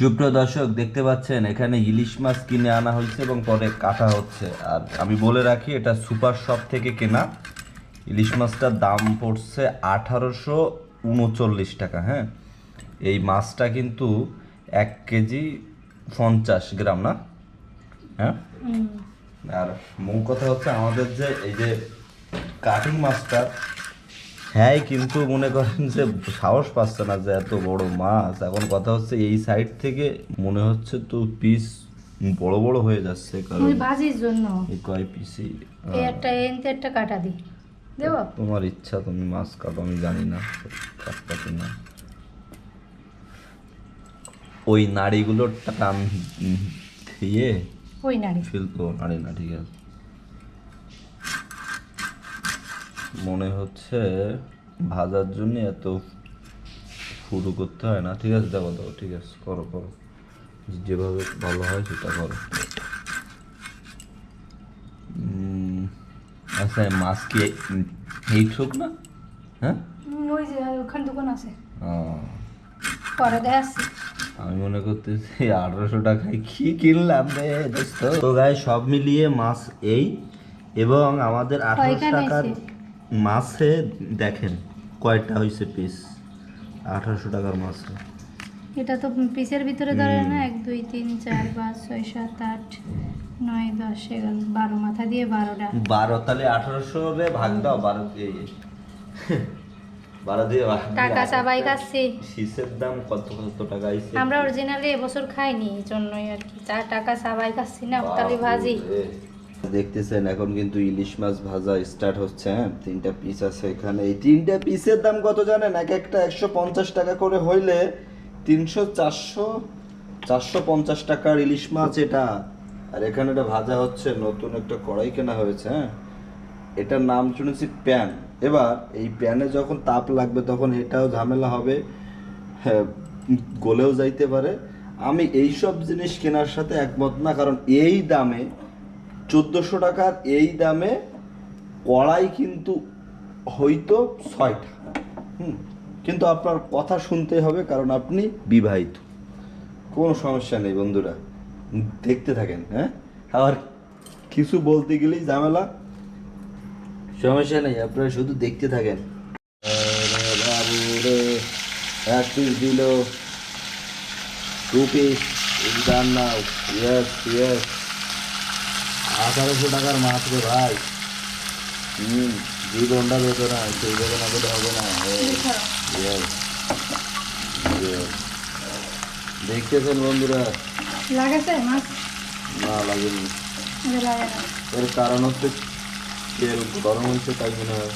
সুপ্রিয় দর্শক দেখতে পাচ্ছেন এখানে ইলিশ মাছ কিনে আনা হয়েছে এবং পরে কাটা হচ্ছে। আর আমি বলে রাখি এটা সুপার শপ থেকে কেনা। ইলিশ মাছটার দাম পড়ছে আঠারোশো উনচল্লিশ টাকা হ্যাঁ? এই মাছটা কিন্তু এক কেজি পঞ্চাশ গ্রাম না? হ্যাঁ? আর মূল কথা হচ্ছে আমাদের যে এই যে কাটিং মাছটা হ্যাঁ কিন্তু মনে করেন যে সাহস পাচ্ছে না যে এত বড় মাছ। এখন কথা হচ্ছে এই সাইড থেকে মনে হচ্ছে তো পিস বড় বড় হয়ে যাচ্ছে কারণ ওই ভাজির জন্য। এই কয় পিসই এই একটা এনতে একটা কাটা দি। দেব? তোমার ইচ্ছা তুমি মাছ কাটো আমি জানি না। কাটটা কি না? ওই নাড়িগুলোর টান দিয়ে ওই নাড়ি। ফেলতো নাড়ি না ঠিক আছে। মনে হচ্ছে ভাজার জন্য এত শুরু করতে হয় না। ঠিক আছে দেখো দেখো ঠিক আছে করো করো। যেভাবে ভালো হয় সেটা করো। আচ্ছা মাছ কি এই ঠুক না? হ্যাঁ? ওই যে ওখানে দোকান আছে। পরে দেখাচ্ছি। আমি মনে করতেছি আঠারোশো টাকায় কি কিনলাম রে দোস্ত। তো গায়ে সব মিলিয়ে মাছ এই এবং আমাদের আঠারোশো টাকার? মাছে দেখেন কয়টা হয়েছে পিস আঠারোশো টাকার মাছে। এটা তো পিসের ভিতরে ধরে না এক দুই তিন চার পাঁচ ছয় সাত আট নয় দশ এগারো বারো মাথা দিয়ে বারোটা। বারো তাহলে আঠারোশো রে ভাগ দাও বারো দিয়ে। বারো দিয়ে ভাগ টাকা। চাবাই কাছে শীষের দাম কত কত টাকা আইছে আমরা অরিজিনালি এবছর খাইনি এই জন্যই আর কি। টাকা চাবাই খাচ্ছি না তাহলে ভাজি। দেখতেছেন, এখন কিন্তু ইলিশ মাছ ভাজা স্টার্ট হচ্ছে হ্যাঁ? তিনটা পিস আছে এখানে। এই তিনটা পিসের দাম কত জানেন? এক একটা একশো পঞ্চাশ টাকা করে হইলে তিনশো, চারশো চারশো পঞ্চাশ টাকার ইলিশ মাছ এটা। আর এখানে এটা ভাজা হচ্ছে, নতুন একটা কড়াই কেনা হয়েছে হ্যাঁ? এটার নাম শুনেছি প্যান। এবার এই প্যানে যখন তাপ লাগবে তখন এটাও ঝামেলা হবে হ্যাঁ গলেও যাইতে পারে। আমি এই সব জিনিস কেনার সাথে একমত না, কারণ এই দামে চোদ্দোশো টাকার এই দামে কড়াই কিন্তু হয়তো ছয়টা। হুম, কিন্তু আপনার কথা শুনতে হবে কারণ আপনি বিবাহিত। কোনো সমস্যা নেই বন্ধুরা, দেখতে থাকেন হ্যাঁ? আবার কিছু বলতে গেলেই ঝামেলা। সমস্যা নেই, আপনারা শুধু দেখতে থাকেন। দিল। টু পিস ডান নাও। ইয়েস ইয়েস আঠারোশো টাকার মাছ রে ভাই। হুম জীবনটা বেতো না সেই বেতনা পেলে হবে না. দেখতেছেন বন্ধুরা? লাগেছে মাছ? না লাগেনি। লাগে এর কারণ হচ্ছে তেল গরম হয়েছে তাই মনে হয়।